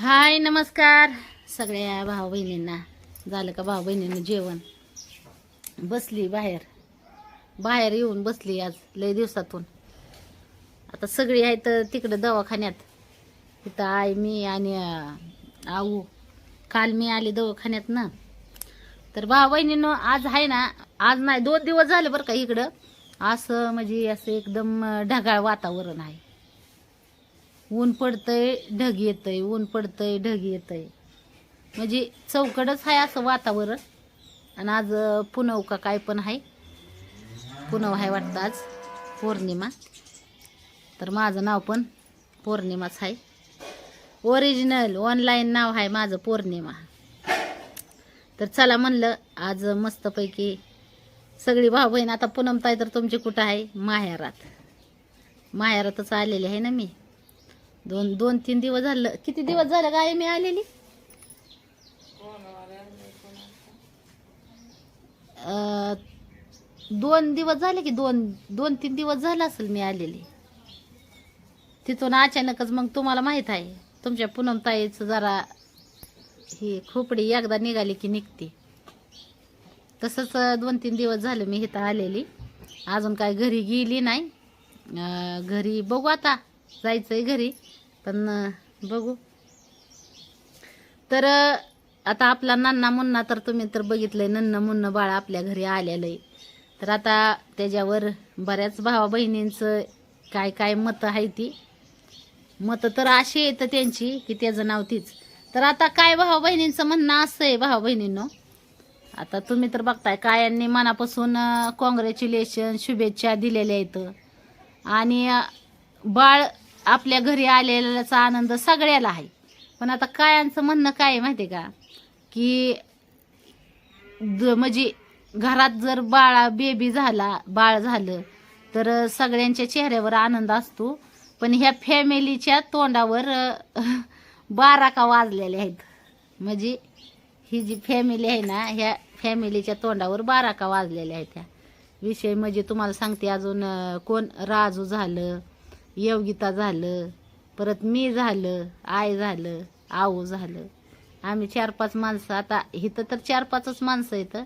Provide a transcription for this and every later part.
हाय नमस्कार. सगळ्या भाऊ बहिणींना झालं का भाऊ बहिणींना जेवण? बसली बाहेर. बाहेर येऊन बसली आज लय दिवसातून. आता सगळी आहेत तिकडं दवाखान्यात. तिथं आई मी आणि आऊ. काल मी आली दवाखान्यात ना. तर भाऊ बहिणीनं आज आहे ना आज नाही दोन दिवस झाले बरं का इकडं. असं म्हणजे असं एकदम ढगाळ वातावरण आहे. ऊन पडतंय ढग येतंय ऊन पडतंय ढग येतंय. म्हणजे चौकडच आहे असं वातावरण. आणि आज पुनव का काय पण आहे पुनव आहे वाटतं आज पौर्णिमा. तर माझं नाव पण पौर्णिमाच आहे ओरिजिनल ऑनलाईन नाव आहे माझं पौर्णिमा. तर चला म्हणलं आज मस्तपैकी सगळी भाऊ बहीण आता पुनमताय तर तुमची कुठं आहे माहेरात. माहेरातच आलेली आहे ना मी. दोन दोन तीन दिवस झालं. किती दिवस झालं गाय मी आलेली? दोन दिवस झाले की दोन दोन तीन दिवस झालं असेल मी आलेली. तिथून अचानकच मग तुम्हाला माहीत आहे तुमच्या पूनमताईचं जरा ही खोपडी एकदा निघाली की निघते. तसंच दोन तीन दिवस झालं मी इथं आलेली. अजून काय घरी गेली नाही. घरी बघू आता जायचंय घरी. पण बघू. तर आता आपला नन्ना मुन्ना तर तुम्ही तर बघितलंय नन्न मुन्ना बाळ आपल्या घरी आलेलं आहे तर आता त्याच्यावर बऱ्याच भावा बहिणींचं काय काय मतं आहे ती? मतं तर अशी येतं त्यांची की त्याचं नाव तीच. तर आता काय भावा बहिणींचं म्हणणं असं आहे भावा बहिणींनो? आता तुम्ही तर बघताय कायांनी मनापासून कॉंग्रॅच्युलेशन शुभेच्छा दिलेल्या आहेत. आणि बाळ आपल्या घरी आलेल्याचा आनंद सगळ्याला आहे. पण आता कायांचं म्हणणं काय आहे माहिती आहे का? की द- म्हणजे घरात जर बाळा बेबी झाला बाळ झालं तर सगळ्यांच्या चेहऱ्यावर आनंद असतो. पण ह्या फॅमिलीच्या तोंडावर बाराका वाजलेल्या आहेत. म्हणजे ही जी फॅमिली आहे ना ह्या फॅमिलीच्या तोंडावर बाराका वाजलेल्या आहेत ह्या. विषय म्हणजे तुम्हाला सांगते अजून कोण राजू झालं योगिता झालं परत मी झालं आय झालं आऊ झालं. आम्ही चार पाच माणसं आता इथं तर चार पाचच माणसं येतं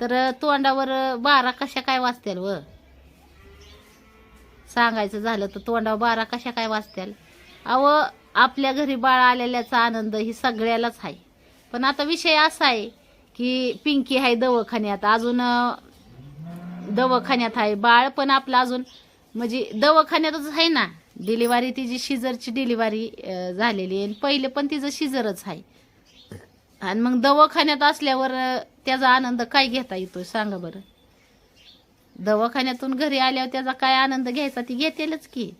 तर तोंडावर बारा कशा काय वाजत्याल व? सांगायचं झालं तर तोंडावर बारा कशा काय वाजत्याल अव आपल्या घरी बाळ आलेल्याचा आनंद ही सगळ्यालाच आहे. पण आता विषय असा आहे की पिंकी आहे दवाखान्यात अजून दवाखान्यात आहे बाळ पण आपलं अजून म्हणजे दवाखान्यातच आहे ना. डिलिव्हरी तिची शिजरची डिलिव्हरी झालेली आहे. पहिले पण तिचं शिजरच आहे. आणि मग दवाखान्यात असल्यावर त्याचा आनंद काय घेता येतो सांगा बरं. दवाखान्यातून घरी आल्यावर त्याचा काय आनंद घ्यायचा ती घेतेलच की.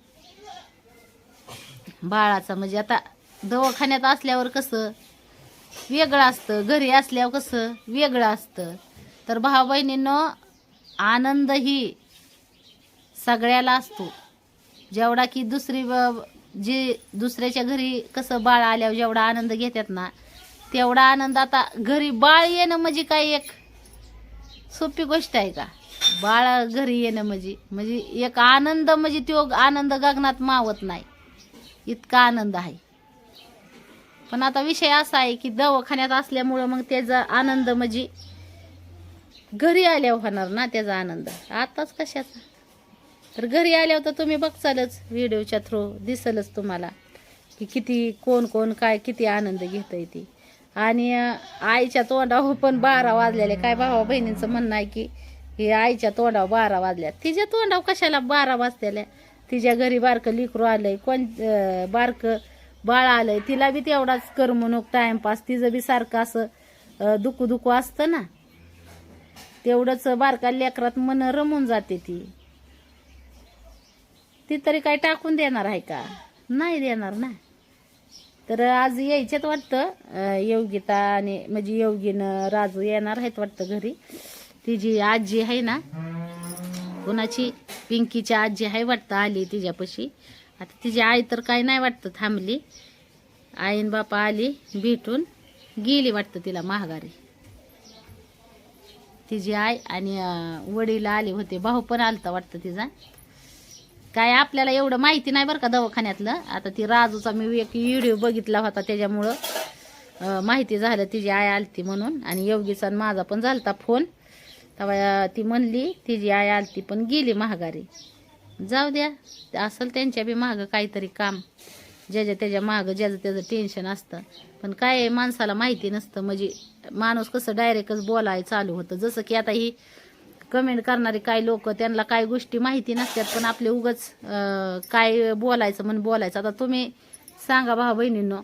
बाळाचा म्हणजे आता दवाखान्यात असल्यावर कसं वेगळं असतं. घरी असल्यावर कसं वेगळं असतं. तर भाऊ बहिणींनो आनंद ही सगळ्याला असतो. जेवढा की दुसरी ब- जी दुसऱ्याच्या घरी कसं बाळ आल्यावर जेवढा आनंद घेतात ना तेवढा आनंद आता घरी बाळ येणं म्हणजे काय एक सोपी गोष्ट आहे का? बाळ घरी येणं म्हणजे म्हणजे एक आनंद म्हणजे तो आनंद गगनात मावत नाही. इतका आनंद आहे. पण आता विषय असा आहे की दवाखान्यात असल्यामुळं मग त्याचा आनंद म्हणजे घरी आल्यावर होणार ना त्याचा आनंद. आताच कशाचा? तर घरी आल्यावर तर तुम्ही बघचालच व्हिडिओच्या थ्रू दिसलच तुम्हाला की किती कोण कोण काय किती आनंद घेत ती. आणि आईच्या तोंडावर पण बारा वाजलेले. काय भावा बहिणींचं म्हणणं आहे की हे आईच्या तोंडावर बारा वाजल्या तिच्या तोंडावर कशाला बारा वाजलेल्या तिच्या घरी बारकं लिकरू आलंय कोण बारकं बाळ आलंय तिला बी तेवढाच करमणूक टाइमपास तिचं बी सारखं असं दुखू दुखू असतं ना. तेवढंच बारका लेकरात मन रमून जाते ती. ती तरी काय टाकून देणार आहे का? नाही देणार ना. तर आज यायच्यात वाटतं योगिता आणि म्हणजे योगीनं राजू येणार आहेत वाटतं घरी. तिची आजी आहे ना कुणाची? पिंकीची आजी आहे वाटतं आली तिच्यापाशी. आता तिची आई तर काय नाही वाटतं थांबली. आईन बापा आली भेटून गेली वाटतं तिला महागारी तिची आई आणि वडील आले होते. भाऊ पण आलता वाटतं तिचा. काय आपल्याला एवढं माहिती नाही बरं का दवाखान्यातलं. आता ती राजूचा मी एक व्हिडिओ बघितला होता त्याच्यामुळं माहिती झालं तिची आई आलती म्हणून. आणि योगीचा माझा पण झालता फोन तेव्हा ती म्हणली तिची आई आलती पण गेली महागारी जाऊ द्या असेल त्यांच्या बी मागं काहीतरी काम. ज्याच्या त्याच्या मागं ज्याचं त्याचं टेन्शन असतं. पण काय माणसाला माहिती नसतं. म्हणजे माणूस कसं डायरेक्टच बोलाय चालू होतं. जसं की आता ही कमेंट करणारे काही लोक त्यांना काही गोष्टी माहिती नसतात पण आपले उगच काय बोलायचं म्हणून बोलायचं. आता तुम्ही सांगा भाऊ बहिणींनो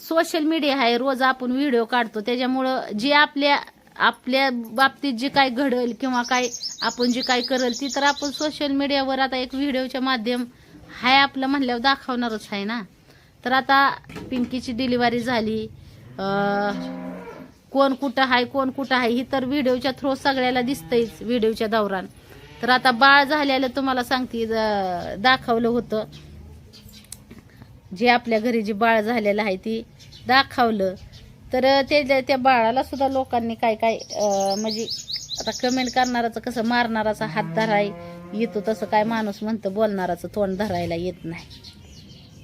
सोशल मीडिया आहे रोज आपण व्हिडिओ काढतो. त्याच्यामुळं जे आपल्या आपल्या बाबतीत जे काय घडल किंवा काय आपण जे काय करल ती तर आपण सोशल मीडियावर आता एक व्हिडिओच्या माध्यम हाय आपलं म्हणल्यावर दाखवणारच आहे ना. तर आता पिंकीची डिलिव्हरी झाली. कोण कुठं आहे कोण कुठं आहे ही तर व्हिडिओच्या थ्रू सगळ्याला दिसतंयच व्हिडिओच्या दौरान. तर आता बाळ झालेलं तुम्हाला सांगते दाखवलं होतं. जे आपल्या घरी जे बाळ झालेलं आहे ती दाखवलं. तर ते त्या बाळाला सुद्धा लोकांनी काय काय म्हणजे आता कमेंट करणाराचं कसं मारणाराचा हात धराय येतो तसं काय माणूस म्हणतं बोलणाराचं तोंड धरायला येत नाही.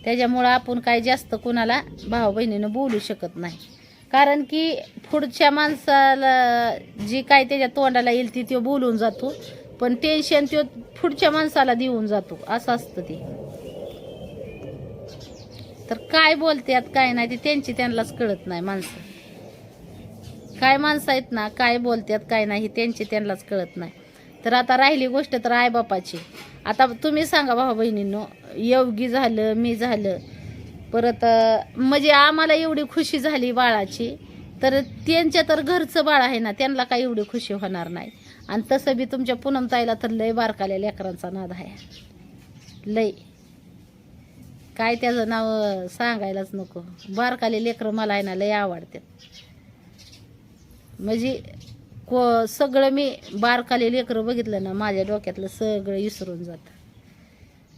त्याच्यामुळं आपण काय जास्त कुणाला भाऊ बहिणीनं बोलू शकत नाही. कारण की पुढच्या माणसाला जी काय त्याच्या तोंडाला येईल ती तो बोलून जातो. पण टेन्शन तो पुढच्या माणसाला देऊन जातो. असं असतं ते. तर काय बोलतात काय नाही ते त्यांची त्यांनाच कळत नाही माणसं. काय माणसं आहेत ना काय बोलतात काय नाही हे त्यांची त्यांनाच कळत नाही. तर आता राहिली गोष्ट तर आईबापाची आता तुम्ही सांगा भाऊ बहिणींनो योगी झालं मी झालं परत म्हणजे आम्हाला एवढी खुशी झाली बाळाची तर त्यांच्या तर घरचं बाळ आहे ना त्यांना काही एवढी खुशी होणार नाही. आणि तसं बी तुमच्या पूनमताईला तर लय बारकाल्या लेकरांचा नाद आहे. लय. काय त्याचं नाव सांगायलाच नको. बारकाले लेकरं मला आहे ना लय आवडतात. म्हणजे को सगळं मी बारकाले लेकरं बघितलं ना माझ्या डोक्यातलं सगळं विसरून जातं.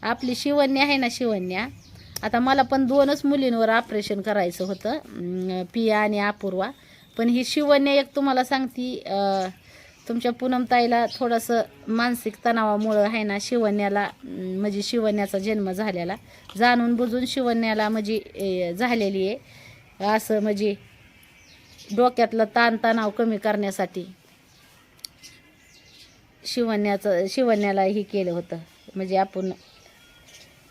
आपली शिवण्या आहे ना शिवण्या. आता मला पण दोनच मुलींवर ऑपरेशन करायचं होतं पिया आणि अपूर्वा. पण ही शिवण्या एक तुम्हाला सांगती तुमच्या पूनमताईला थोडंसं मानसिक तणावामुळं आहे ना शिवण्याला म्हणजे शिवण्याचा जन्म झालेला. जाणून बुजून शिवण्याला म्हणजे झालेली आहे. असं म्हणजे डोक्यातलं ताणतणाव कमी करण्यासाठी शिवण्याचं शिवण्याला हे केलं होतं. म्हणजे आपण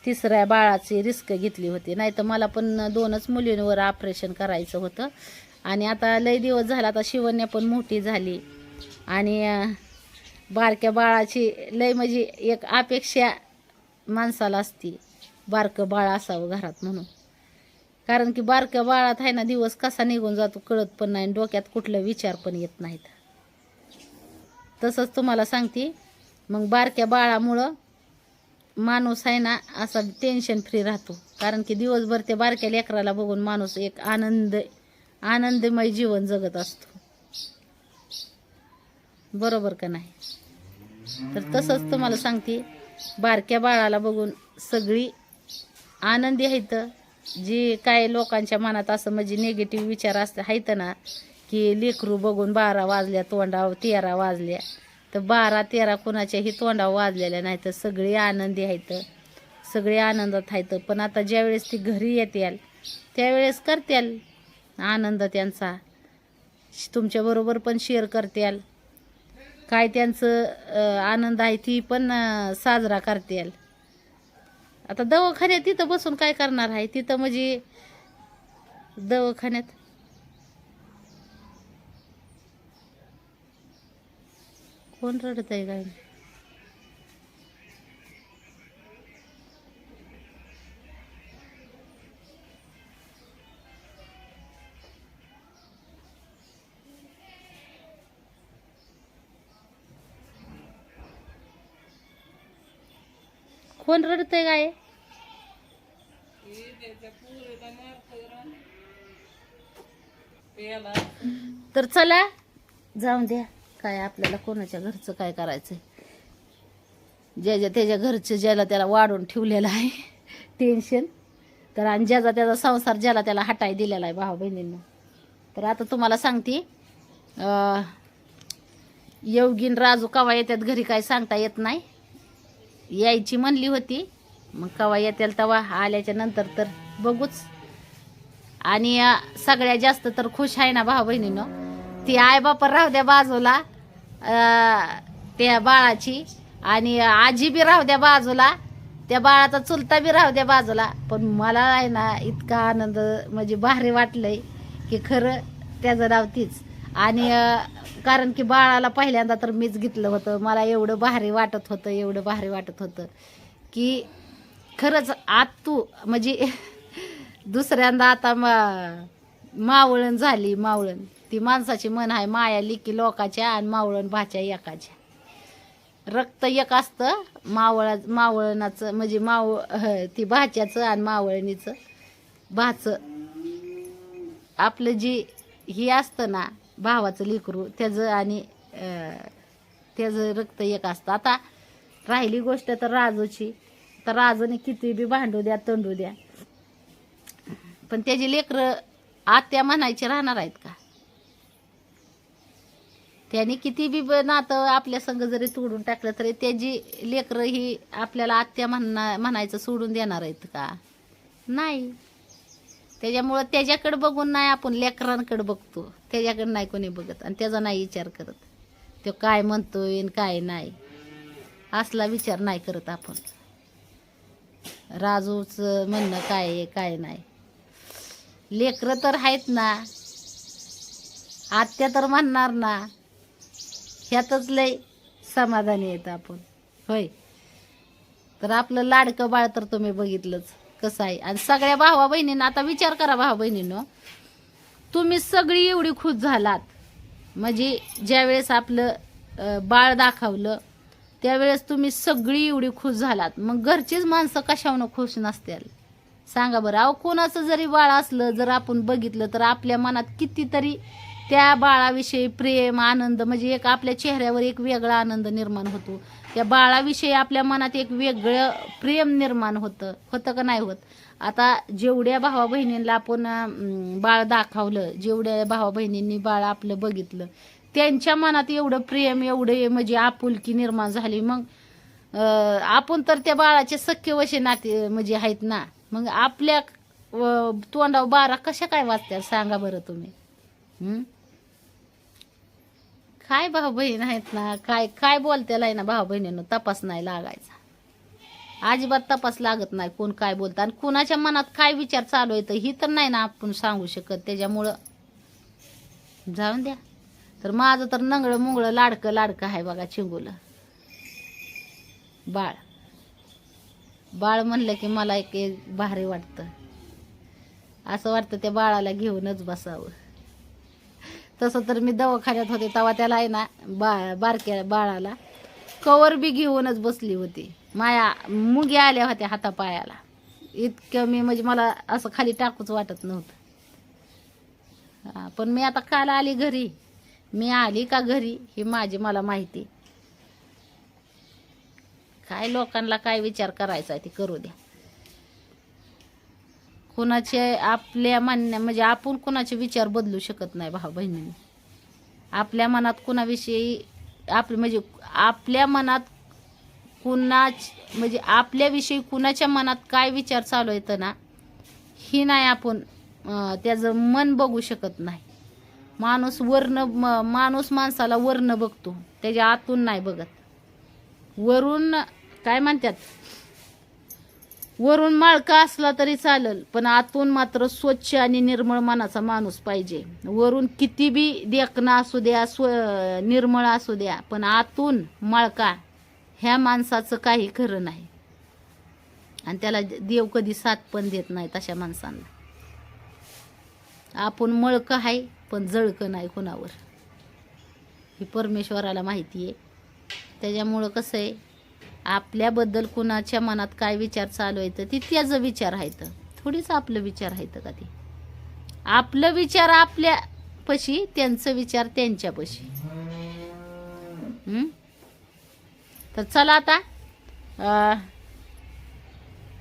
तिसऱ्या बाळाची रिस्क घेतली होती. नाही तर मला पण दोनच मुलींवर ऑपरेशन करायचं होतं. आणि आता लय दिवस झाला आता शिवण्या पण मोठी झाली. आणि बारक्या बाळाची लय म्हणजे एक अपेक्षा माणसाला असती. बारकं बाळ असावं घरात म्हणून. कारण की बारक्या बाळात आहे ना दिवस कसा निघून जातो कळत पण नाही आणि डोक्यात कुठलं विचार पण येत नाहीत. तसंच तुम्हाला सांगते मग बारक्या बाळामुळं माणूस आहे ना असा टेन्शन फ्री राहतो. कारण की दिवसभर त्या बारक्या लेकराला बघून माणूस एक आनंद आनंदमय जीवन जगत असतो. बरोबर का नाही? तर तसंच तुम्हाला सांगते बारक्या बाळाला बघून सगळी आनंदी आहेत. जी काय लोकांच्या मनात असं म्हणजे निगेटिव्ह विचार असते आहेत ना की लेकरू बघून बारा वाजल्या तोंडा तेरा वाजल्या तर बारा तेरा कुणाच्याही तोंडावर वाजलेल्या नाही तर सगळे आनंदी आहेत. सगळे आनंदात आहेत. पण आता ज्यावेळेस ती घरी येतील त्यावेळेस करत्याल आनंद त्यांचा. तुमच्याबरोबर पण शेअर करत्याल. काय त्यांचं आनंद आहे ती पण साजरा करत्याल. आता दवाखान्यात तिथं बसून काय करणार आहे? तिथं म्हणजे दवाखान्यात कोण रडत आहे काय? कोण रडत आहे काय? तर चला जाऊन द्या. काय आपल्याला कोणाच्या घरचं काय करायचं आहे ज्याच्या त्याच्या घरचं ज्याला त्याला वाढून ठेवलेलं आहे टेन्शन तर आणि ज्याचा त्याचा संसार ज्याला त्याला हटाय दिलेला आहे भाऊ बहिणींना. तर आता तुम्हाला सांगते योगीन राजू कवा येतात घरी काय सांगता येत नाही. यायची म्हणली होती मग कवा येतील तेव्हा आल्याच्यानंतर तर बघूच. आणि सगळ्या सगळ्यात जास्त तर खुश आहे ना भाऊ बहिणीनं? ती आई बापा राहू द्या बाजूला त्या बाळाची. आणि आजी बी राहू द्या बाजूला त्या बाळाचा चुलता बी राहू द्या बाजूला. पण मला आहे ना इतका आनंद म्हणजे भारी वाटलंय की खरं त्याचं नाव तीच. आणि कारण की बाळाला पहिल्यांदा तर मीच घेतलं होतं. मला एवढं भारी वाटत होतं एवढं भारी वाटत होतं की खरंच आत तू म्हणजे दुसऱ्यांदा आता मा मावळण झाली मावळण. ती माणसाची मन आहे माया लिकी लोकाच्या आणि मावळण भाच्या एकाच्या. रक्त एक असतं मावळा मावळणाचं म्हणजे माव ह, ती भाच्याचं आणि मावळणीचं भाचं. आपलं जी ही असतं ना भावाचं लिकरू त्याचं आणि त्याचं रक्त एक असतं. आता राहिली गोष्ट तर राजूची. तर राजूने किती बी भांडू द्या तंडू द्या. पण त्याची लेकरं आत्या म्हणायची राहणार आहेत का? त्याने किती बी नातं आपल्या संग जरी तोडून टाकलं तरी त्याची लेकरं ही आपल्याला आत्या म्हणणं म्हणायचं सोडून देणार आहेत का? नाही. त्याच्यामुळं त्याच्याकडे बघून नाही आपण लेकरांकडे बघतो. त्याच्याकडे नाही कोणी बघत आणि त्याचा नाही विचार करत. तो काय म्हणतोय आणि काय नाही. असला विचार नाही करत आपण. राजूचं म्हणणं काय आहे काय नाही. लेकरं तर आहेत ना. आत्या तर म्हणणार ना. ह्यातच लय समाधानी येतं आपण. होय. तर आपलं लाडकं बाळ तर तुम्ही बघितलंच कसं आहे. आणि सगळ्या भावा बहिणींना आता विचार करा भावा बहिणीनं. तुम्ही सगळी एवढी खुश झालात. म्हणजे ज्यावेळेस आपलं बाळ दाखवलं त्यावेळेस तुम्ही सगळी एवढी खुश झालात. मग घरचीच माणसं कशावनं खुश नसतील? सांगा बरं. अहो कोणाचं जरी बाळ असलं जर आपण बघितलं तर आपल्या मनात कितीतरी त्या बाळाविषयी प्रेम आनंद म्हणजे एक आपल्या चेहऱ्यावर एक वेगळा आनंद निर्माण होतो. त्या बाळाविषयी आपल्या मनात एक वेगळं प्रेम निर्माण होतं. होतं का नाही होत? आता जेवढ्या भावा बहिणींना आपण बाळ दाखवलं जेवढ्या भावा बहिणींनी बाळ आपलं बघितलं त्यांच्या मनात एवढं प्रेम एवढं म्हणजे आपुलकी निर्माण झाली. मग आपण तर त्या बाळाचे सख्य वशे नाते म्हणजे आहेत ना. मग आपल्या तोंडावर बारा कशा काय वाचत्या सांगा बरं तुम्ही. काय भाऊ बहीण आहेत ना? काय काय बोलतेला ना भाऊ बहिणीनं? तपास नाही लागायचा. अजिबात तपास लागत नाही कोण काय बोलतं. आणि कुणाच्या मनात काय विचार चालू आहे तर ही तर नाही ना आपण सांगू शकत. त्याच्यामुळं जाऊन द्या. तर माझं तर नंगळं मुंगळं लाडकं लाडकं आहे बघा चिंगुलं. बाळ. बाळ म्हणलं की मला एक भारी वाटतं. असं वाटतं त्या बाळाला घेऊनच बसावं. तसं तर मी दवाखान्यात होते तेव्हा त्याला आहे ना बा बारक्या बाळाला कवर बी घेऊनच बसली होती. माया मुगी आल्या होत्या हातापायाला. इतकं मी म्हणजे मला असं खाली टाकूच वाटत नव्हतं. पण मी आता काल आली घरी. मी आली का घरी ही माझी मला माहिती. काय लोकांना काय विचार करायचा आहे ते करू द्या. कुणाचे आपल्या मान्य म्हणजे आपण कुणाचे विचार बदलू शकत नाही भाऊ बहिणींनी. आपल्या मनात कुणाविषयी आप म्हणजे आपल्या मनात कुणाच म्हणजे आपल्याविषयी कुणाच्या मनात काय विचार चालू येतं ना ही नाही आपण त्याचं मन बघू शकत नाही. माणूस वर्ण म- माणूस माणसाला वर्ण बघतो. त्याच्या आतून नाही बघत. वरून काय म्हणतात? वरून माळका असला तरी चालेल पण आतून मात्र स्वच्छ आणि निर्मळ मनाचा माणूस पाहिजे. वरून किती बी देखणा असू द्या स्व निर्मळ असू द्या पण आतून माळका ह्या माणसाचं काही खरं नाही. आणि त्याला देव कधी साथ पण देत नाही तशा माणसांना. आपण मळकं आहे पण जळकं नाही कोणावर. ही परमेश्वराला माहिती आहे. त्याच्यामुळं कसं आहे आपल्याबद्दल कुणाच्या मनात काय विचार चालू आहे ती त्याचं विचार आहेत थोडीच आपलं विचार आहेत का ते? आपलं विचार आपल्या पशी त्यांचं विचार त्यांच्या पशी. तर चला आता अं,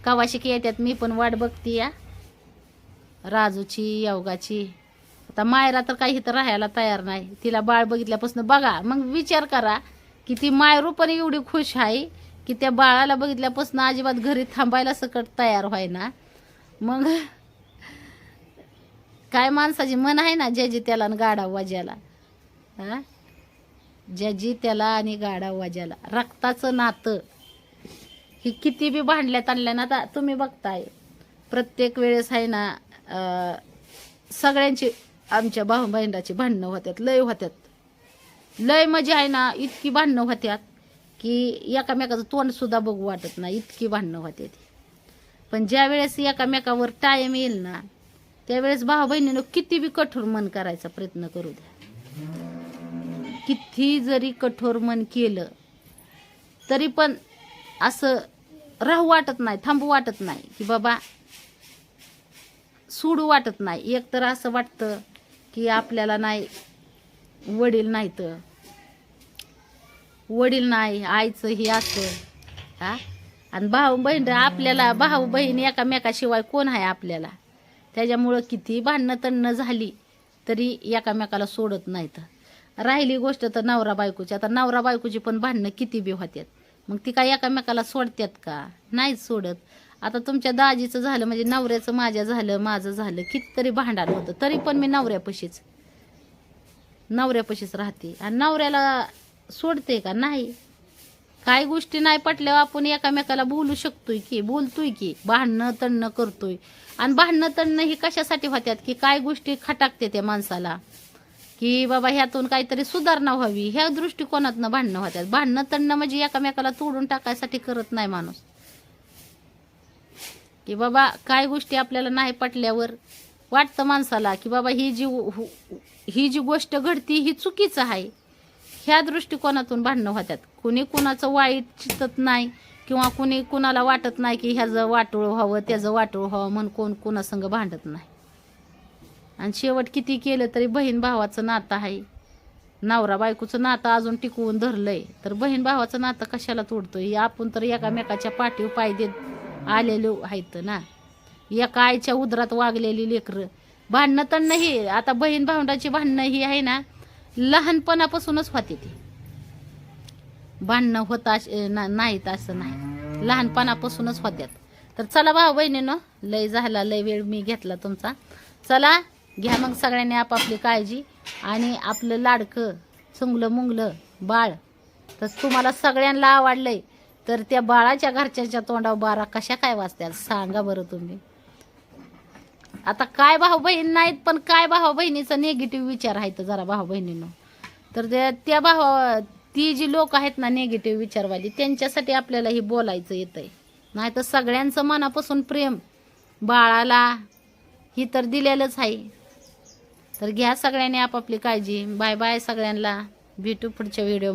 कवाशिकी येतात मी पण वाट बघते या. राजूची योगाची. आता मायरा तर काही इथं राहायला तयार नाही. तिला बाळ बघितल्यापासून बघा मग विचार करा की ती मायरू पण एवढी खुश आहे की त्या बाळाला बघितल्यापासून अजिबात घरी थांबायला सकट तयार व्हायना. मग काय माणसाची मन आहे ना ज्याजी त्याला आणि गाडा वाज्याला. हा? ज्याजी त्याला आणि गाडा वाज्याला. रक्ताचं नातं. ही किती बी भांडल्यात आणल्या ना आता तुम्ही बघताय. प्रत्येक वेळेस आहे ना सगळ्यांची आमच्या भाऊ बहिणाची भांडणं होत्यात लय होत्यात. लय मजा आहे ना इतकी भांडणं होत्यात. की एकामेकाचं तोंड सुद्धा बघू वाटत नाही. इतकी भांडणं होते ती. पण ज्या वेळेस एकामेकावर टाईम येईल ना त्यावेळेस भाऊ बहिणीनं किती बी कठोर मन करायचा प्रयत्न करू द्या. किती जरी कठोर मन केलं तरी पण असं राहू वाटत नाही थांबू वाटत नाही की बाबा सोडू वाटत नाही. एक तर असं वाटतं की आपल्याला नाही वडील नाहीत. वडील नाही आईचं हे असं. हा? आणि भाऊ बहीण आपल्याला भाऊ बहीण एकामेकाशिवाय कोण आहे आपल्याला? त्याच्यामुळं किती भांडणं तणणं झाली तरी एकामेकाला सोडत नाहीत. राहिली गोष्ट तर नवरा बायकोची. आता नवरा बायकोची पण भांडणं किती बी होत्यात. मग ती काय एकामेकाला सोडत्यात का? नाहीच सोडत. आता तुमच्या दाजीचं झालं म्हणजे नवऱ्याचं माझ्या झालं माझं झालं कितीतरी भांडण होतं. तरी पण मी नवऱ्यापाशीच नवऱ्यापाशीच राहते. आणि नवऱ्याला सोडते का? नाही. काही गोष्टी नाही पटल्यावर आपण एकामेकाला बोलू शकतोय की बोलतोय की भांडणं तणणं करतोय. आणि भांडणं तणणं ही कशासाठी होत्यात की काय गोष्टी खटाकते त्या माणसाला? की बाबा ह्यातून काहीतरी सुधारणा व्हावी. ह्या दृष्टिकोनातनं भांडणं होत्यात. भांडणं तणणं म्हणजे एकामेकाला तोडून टाकायसाठी करत नाही माणूस. की बाबा काय गोष्टी आपल्याला नाही पटल्यावर वाटतं माणसाला की बाबा ही जी हु- ही जी गोष्ट घडती ही चुकीचं आहे. ह्या दृष्टिकोनातून भांडणं होतात कुणी कुणाचं वाईट चितत नाही किंवा कुणी कुणाला वाटत नाही की ह्याचं वाटोळ व्हावं त्याचं वाटोळ व्हावं म्हणून कोण कुणासंग भांडत नाही. आणि शेवट किती केलं तरी बहीण भावाचं नातं आहे. नवरा बायकोचं नातं अजून टिकवून धरलंय. तर बहीण भावाचं नातं कशाला तोडतोय? आपण तर एकामेकाच्या पाठीवर पाय देत आलेलो आहेत ना. एका आईच्या उदरात वागलेली लेकरं. भांडणं तर नाही. आता बहीण भावंडाची भांडणं ही आहे ना. लहानपणापासूनच होते ते. भांडणं होता नाहीत असं नाही. लहानपणापासूनच होत्यात. तर चला भाऊ बहिणीनं लय झाला लय वेळ मी घेतला तुमचा. चला घ्या मग सगळ्यांनी आपापली काळजी आणि आपलं लाडकं चुंगलं मुंगलं बाळ. तर तुम्हाला सगळ्यांना आवडलंय तर त्या बाळाच्या घरच्याच्या तोंडावर बारा कशा काय वाचत्यात सांगा बरं तुम्ही. आता काय भाऊ बहीण नाहीत पण काय भाऊ बहिणीचा निगेटिव्ह विचार आहे तर जरा भाऊ बहिणीनं. तर त्या- त्या ती जी लोक आहेत ना निगेटिव्ह विचारवाली त्यांच्यासाठी आपल्याला हे बोलायचं येतंय. नाही तर सगळ्यांचं मनापासून प्रेम बाळाला ही तर दिलेलंच आहे. तर घ्या सगळ्यांनी आपापली काळजी. बाय बाय सगळ्यांना. भेटू पुढच्या व्हिडिओ